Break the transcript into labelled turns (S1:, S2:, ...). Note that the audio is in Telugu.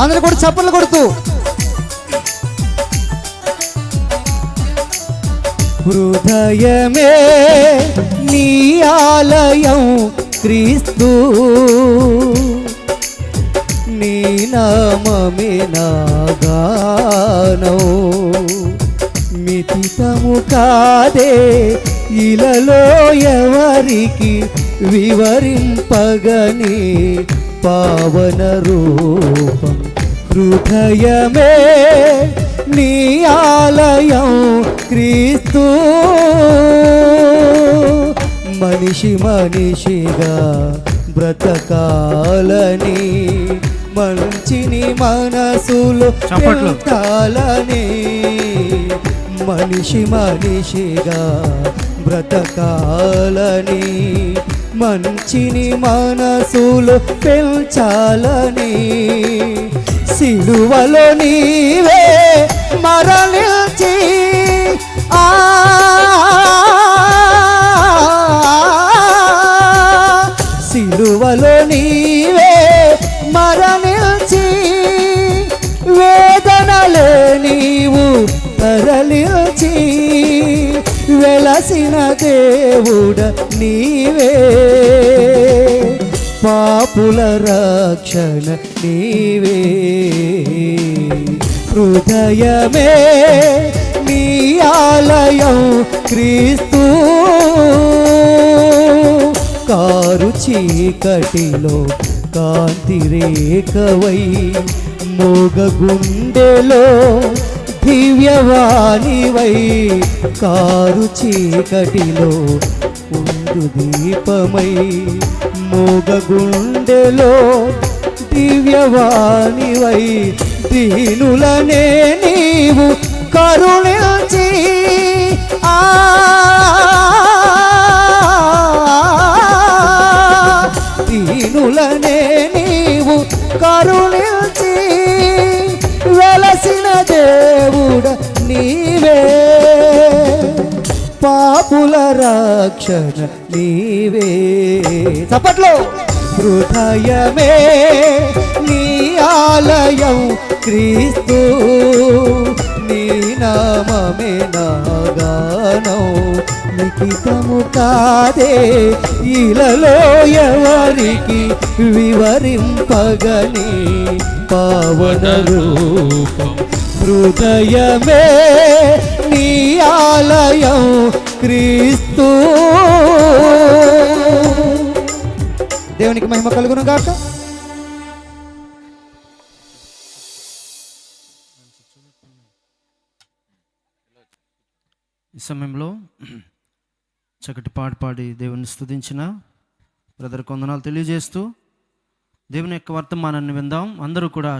S1: అందరు కూడా చప్పట్లు కొడుతూ. హృదయమే నీ ఆలయం క్రీస్తు. నీ నామమే నాగానం మితితము కాదే ఇలలో ఎవరికి వివరింపగని పావన రూపం హృదయమే నీ ఆలయం క్రీస్తు మనిషి మనిషిగా బ్రతకాలని మంచిని మనసులో. పెట్టాలని మనిషి మనిషిగా బ్రతకాలని మంచిని మనసులో పెంచాలని సిలువలో నీవే మరణించి వెలసిన దేవుడ నీవే. పాపుల రక్షణ నీవే. హృదయమే నీ ఆలయం క్రీస్తు. కారు చీకటిలో కాంతి రేఖవై మోగ గుండెలో దివ్యవాణివై కారు చీకటిలో ఉండు దీపమై. మోగగుండెలో దివ్యవాణివై దీనులనే నీవు కరుణించి. ఆ దీనులనే నీవు కరుణించి. వెలసిన దేవుడ నీవే. పాపుల రక్షణ నీవే. చప్పట్లో. హృదయమే నీ ఆలయం క్రీస్తు. నీ నామమే నాగానం. లిఖితము కాదే ఇలలో ఎవరికి వివరింపగని పావన రూపం హృదయమే నీ ఆలయం క్రీస్తు దేవునికి మహిమ కలుగును గాక.
S2: ఈ సమయంలో చక్కటి పాట పాడి దేవుని స్తుతించిన బ్రదర్ కొందనాలు తెలియజేస్తూ దేవుని యొక్క వర్తమానాన్ని విందాం. అందరూ కూడా